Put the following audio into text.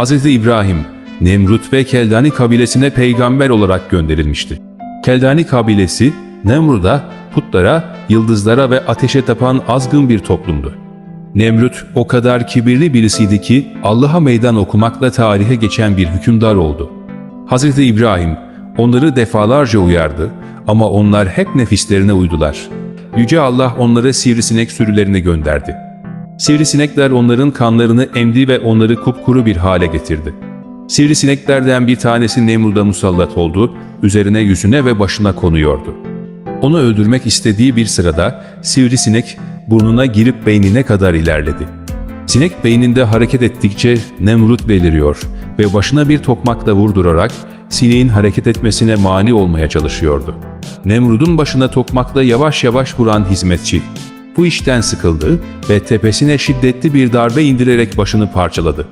Hz. İbrahim, Nemrut ve Keldani kabilesine peygamber olarak gönderilmişti. Keldani kabilesi, Nemrut'a, putlara, yıldızlara ve ateşe tapan azgın bir toplumdu. Nemrut o kadar kibirli birisiydi ki Allah'a meydan okumakla tarihe geçen bir hükümdar oldu. Hz. İbrahim onları defalarca uyardı ama onlar hep nefislerine uydular. Yüce Allah onlara sivrisinek sürülerini gönderdi. Sivrisinekler onların kanlarını emdi ve onları kupkuru bir hale getirdi. Sivrisineklerden bir tanesi Nemrud'a musallat oldu, üzerine yüzüne ve başına konuyordu. Onu öldürmek istediği bir sırada sivrisinek burnuna girip beynine kadar ilerledi. Sinek beyninde hareket ettikçe Nemrut beliriyor ve başına bir tokmakla vurdurarak sineğin hareket etmesine mani olmaya çalışıyordu. Nemrud'un başına tokmakla yavaş yavaş vuran hizmetçi bu işten sıkıldı ve tepesine şiddetli bir darbe indirerek başını parçaladı.